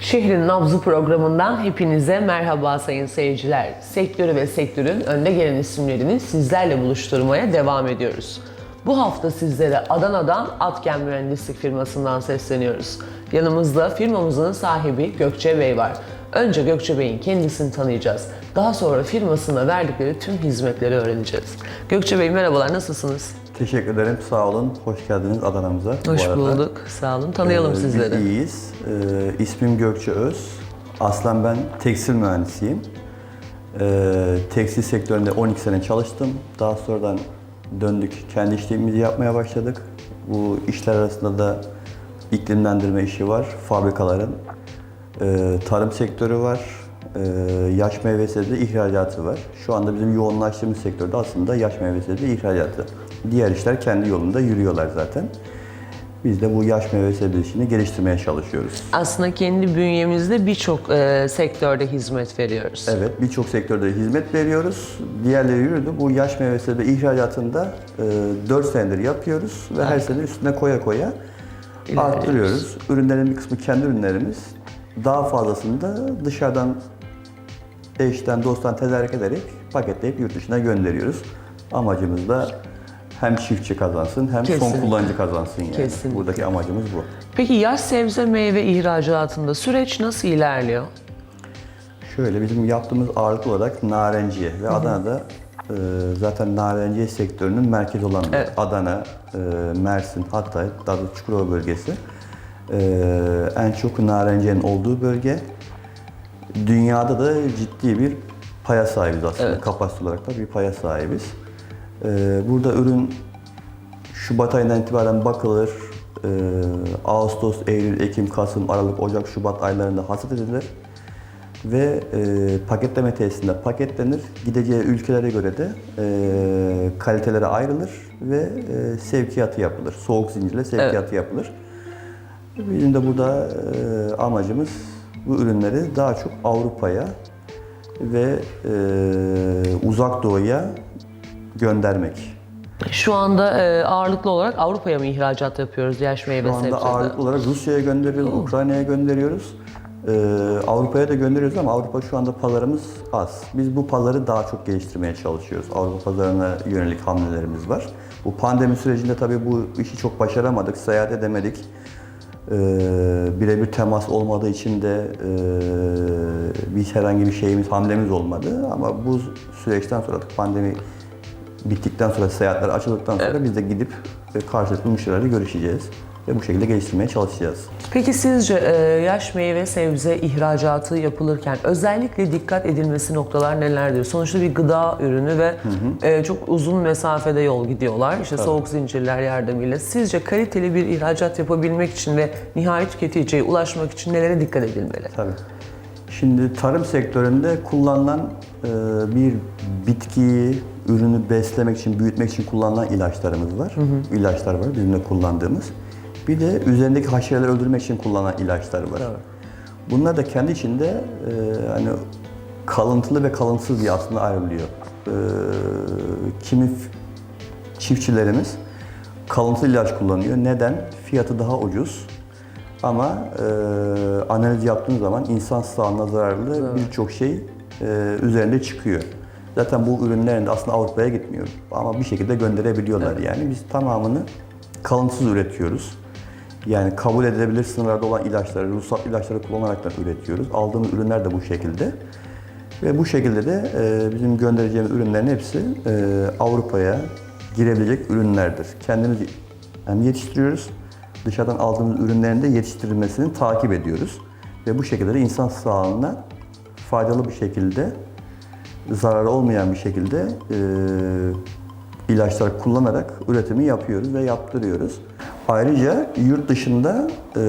Şehrin Nabzı programından hepinize merhaba sayın seyirciler. Sektörü ve sektörün önde gelen isimlerini sizlerle buluşturmaya devam ediyoruz. Bu hafta sizlere Adana'dan Atken Mühendislik firmasından sesleniyoruz. Yanımızda firmamızın sahibi Gökçe Bey var. Önce Gökçe Bey'in kendisini tanıyacağız. Daha sonra firmasında verdikleri tüm hizmetleri öğreneceğiz. Gökçe Bey merhabalar, nasılsınız? Teşekkür ederim. Sağ olun. Hoş geldiniz Adana'mıza. bu Hoş arada. bulduk, sağ olun. Tanıyalım Ee, sizleri. Biz iyiyiz. Ee, ismim Gökçe Öz. Aslen ben tekstil mühendisiyim. Ee, tekstil sektöründe 12 sene çalıştım. Daha sonradan döndük. Kendi işlerimizi yapmaya başladık. Bu işler arasında da iklimlendirme işi var. Fabrikaların. Ee, tarım sektörü var. Ee, yaş meyve sebze ihracatı var. Şu anda bizim yoğunlaştığımız sektörde aslında yaş meyve sebze ihracatı. Diğer işler kendi yolunda yürüyorlar zaten. Biz de bu yaş meyve sebze işini geliştirmeye çalışıyoruz. Aslında kendi bünyemizde birçok e, sektörde hizmet veriyoruz. Evet, birçok sektörde hizmet veriyoruz. Diğerleri yürüdü. Bu yaş meyve sebze ihracatında e, 4 senedir yapıyoruz ve her sene üstüne koya koya İlerliyoruz. arttırıyoruz. Ürünlerin bir kısmı kendi ürünlerimiz. Daha fazlasını da dışarıdan eşten, dosttan tedarik ederek paketleyip yurt dışına gönderiyoruz. Amacımız da hem çiftçi kazansın hem Kesinlikle. son kullanıcı kazansın yani. Kesinlikle. Buradaki amacımız bu. Peki yaş sebze meyve ihracatında süreç nasıl ilerliyor? Şöyle bizim yaptığımız ağırlıklı olarak narenciye ve Adana'da e, zaten narenciye sektörünün merkezi olan. Evet. Adana, e, Mersin, Hatay, daha doğrusu Çukurova bölgesi. E, en çok narenciyenin olduğu bölge. Dünyada da ciddi bir paya sahibiz aslında. Evet. Kapasite olarak da bir paya sahibiz. E, burada ürün Şubat ayından itibaren bakılır. E, Ağustos, Eylül, Ekim, Kasım, Aralık, Ocak, Şubat aylarında hasat edilir ve e, paketleme tesisinde paketlenir. Gideceği ülkelere göre de e, kalitelere ayrılır ve e, sevkiyatı yapılır. Soğuk zincirle sevkiyatı yapılır. Bizim de burada amacımız bu ürünleri daha çok Avrupa'ya ve uzak doğuya göndermek. Şu anda e, ağırlıklı olarak Avrupa'ya mı ihracat yapıyoruz yaş meyve Şu anda sebzede? ağırlıklı olarak Rusya'ya gönderiyoruz, Ukrayna'ya gönderiyoruz. Ee, Avrupa'ya da gönderiyoruz ama Avrupa şu anda pazarımız az. Biz bu pazarı daha çok geliştirmeye çalışıyoruz. Avrupa pazarına yönelik hamlelerimiz var. Bu pandemi sürecinde tabii bu işi çok başaramadık, seyahat edemedik. Ee, birebir temas olmadığı için de e, biz herhangi bir şeyimiz, hamlemiz olmadı. Ama bu süreçten sonra pandemi bittikten sonra, seyahatler açıldıktan sonra biz de gidip e, karşılıklı müşterilerle görüşeceğiz. Ve bu şekilde geliştirmeye çalışacağız. Peki sizce e, yaş meyve sebze ihracatı yapılırken özellikle dikkat edilmesi noktalar nelerdir? Sonuçta bir gıda ürünü ve e, çok uzun mesafede yol gidiyorlar. İşte soğuk zincirler yardımıyla. Sizce kaliteli bir ihracat yapabilmek için ve nihai tüketiciye ulaşmak için nelere dikkat edilmeli? Tabii. Şimdi tarım sektöründe kullanılan bir bitkiyi, ürünü beslemek için, büyütmek için kullanılan ilaçlarımız var. İlaçlar var bizim de kullandığımız. Bir de üzerindeki haşereleri öldürmek için kullanılan ilaçlar var. Bunlar da kendi içinde e, hani kalıntılı ve kalıntısız diye aslında ayrılıyor. E, kimi çiftçilerimiz kalıntı ilaç kullanıyor. Neden? Fiyatı daha ucuz. Ama e, analiz yaptığın zaman insan sağlığına zararlı birçok şey e, üzerinde çıkıyor. Zaten bu ürünlerin de aslında Avrupa'ya gitmiyor. Ama bir şekilde gönderebiliyorlar yani. Biz tamamını kalıntısız üretiyoruz. Yani kabul edilebilir sınırlarda olan ilaçları, ruhsat ilaçları kullanarak da üretiyoruz. Aldığımız ürünler de bu şekilde. Ve bu şekilde de e, bizim göndereceğimiz ürünlerin hepsi e, Avrupa'ya girebilecek ürünlerdir. Kendimiz hem yetiştiriyoruz, dışarıdan aldığımız ürünlerin de yetiştirilmesini takip ediyoruz. Ve bu şekilde de insan sağlığına faydalı bir şekilde, zararı olmayan bir şekilde e, ilaçlar kullanarak üretimi yapıyoruz ve yaptırıyoruz. Ayrıca yurt dışında e,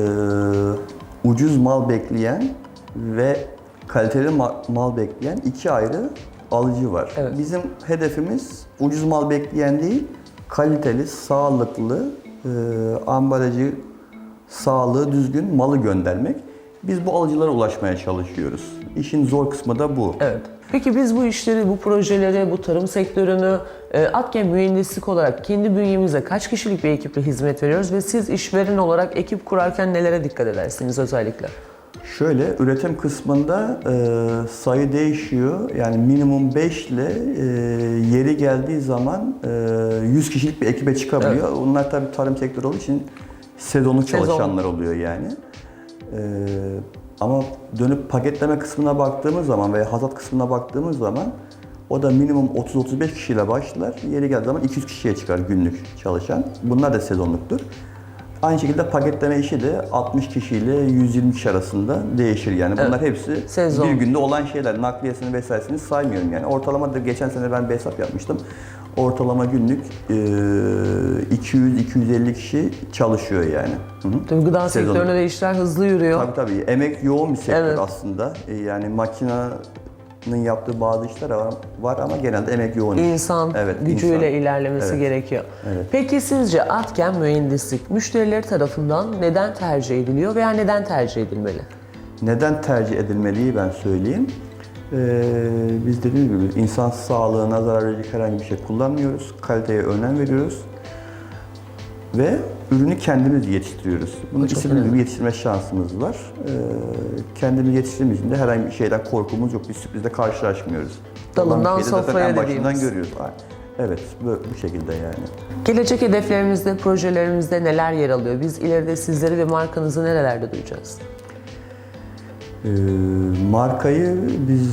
ucuz mal bekleyen ve kaliteli ma- mal bekleyen iki ayrı alıcı var. Evet. Bizim hedefimiz ucuz mal bekleyen değil, kaliteli, sağlıklı, e, ambalajı, sağlığı düzgün malı göndermek. Biz bu alıcılara ulaşmaya çalışıyoruz. İşin zor kısmı da bu. Evet. Peki biz bu işleri, bu projeleri, bu tarım sektörünü e, Atken mühendislik olarak kendi bünyemize kaç kişilik bir ekiple hizmet veriyoruz ve siz işveren olarak ekip kurarken nelere dikkat edersiniz özellikle? Şöyle üretim kısmında e, sayı değişiyor. Yani minimum 5 ile e, yeri geldiği zaman e, 100 kişilik bir ekibe çıkabiliyor. Onlar tabii tarım sektörü olduğu için sezonluk Sezon. çalışanlar oluyor yani. E, ama dönüp paketleme kısmına baktığımız zaman veya hasat kısmına baktığımız zaman o da minimum 30-35 kişiyle başlar. Yeri geldiği zaman 200 kişiye çıkar günlük çalışan. Bunlar da sezonluktur. Aynı şekilde paketleme işi de 60 kişiyle 120 kişi arasında değişir yani. Bunlar hepsi Sezon. bir günde olan şeyler. Nakliyesini vesairesini saymıyorum yani. Ortalama da geçen sene ben bir hesap yapmıştım. Ortalama günlük e, 200-250 kişi çalışıyor yani. Hı hı. Tabii gıda Sezonluk. sektöründe de işler hızlı yürüyor. Tabii tabii. Emek yoğun bir sektör Evet. aslında. E, Yani makinenin yaptığı bazı işler var, var ama genelde emek yoğun. İnsan Evet, gücüyle insan. ilerlemesi Evet. gerekiyor. Evet. Peki sizce Atken mühendislik müşterileri tarafından neden tercih ediliyor veya neden tercih edilmeli? Neden tercih edilmeliyi ben söyleyeyim. Ee, biz dediğim gibi insan sağlığına zarar verecek herhangi bir şey kullanmıyoruz. Kaliteye önem veriyoruz. Ve ürünü kendimiz yetiştiriyoruz. Bunu çok istediğimiz gibi yetiştirme şansımız var. Ee, kendimiz yetiştirdiğimiz için de herhangi bir şeyden korkumuz yok. Bir sürprizle karşılaşmıyoruz. Dalından sofraya dediğimiz. görüyoruz. Evet, bu, bu şekilde yani. Gelecek hedeflerimizde, projelerimizde neler yer alıyor? Biz ileride sizleri ve markanızı nerelerde duyacağız? Ee, markayı biz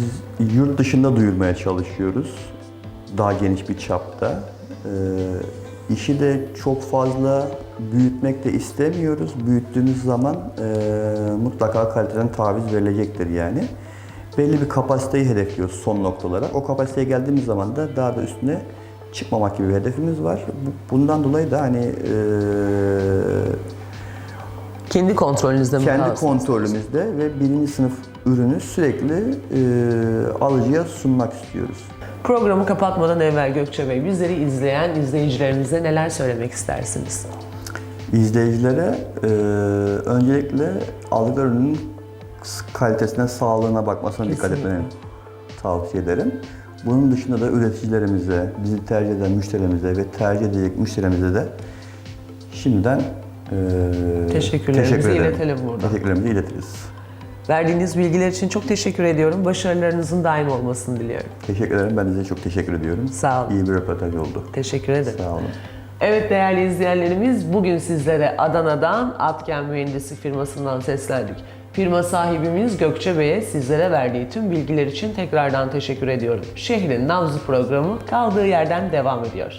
yurt dışında duyurmaya çalışıyoruz. Daha geniş bir çapta. Ee, işi de çok fazla büyütmek de istemiyoruz. Büyüttüğümüz zaman e, mutlaka kaliteden taviz verilecektir yani. Belli bir kapasiteyi hedefliyoruz son nokta olarak. O kapasiteye geldiğimiz zaman da daha da üstüne çıkmamak gibi bir hedefimiz var. Bu- Bundan dolayı da hani e, Kendi kontrolünüzde mi kendi kontrolümüzde ve birinci sınıf ürünü sürekli e, alıcıya sunmak istiyoruz. Programı kapatmadan evvel Gökçe Bey, bizleri izleyen izleyicilerimize neler söylemek istersiniz? İzleyicilere e, öncelikle aldıkları ürünün kalitesine, sağlığına bakmasına dikkat Kesinlikle. etmeni tavsiye ederim. Bunun dışında da üreticilerimize, bizi tercih eden müşterimize ve tercih edecek müşterimize de şimdiden e, Teşekkürlerimizi teşekkür ederim. iletelim burada. Teşekkürlerimizi iletiriz. Verdiğiniz bilgiler için çok teşekkür ediyorum. Başarılarınızın daim olmasını diliyorum. Teşekkür ederim. Ben de size çok teşekkür ediyorum. Sağ olun. İyi bir röportaj oldu. Teşekkür ederim. Sağ olun. Evet değerli izleyenlerimiz bugün sizlere Adana'dan Atken Mühendislik firmasından seslendik. Firma sahibimiz Gökçe Bey'e sizlere verdiği tüm bilgiler için tekrardan teşekkür ediyorum. Şehrin Nabzı programı kaldığı yerden devam ediyor.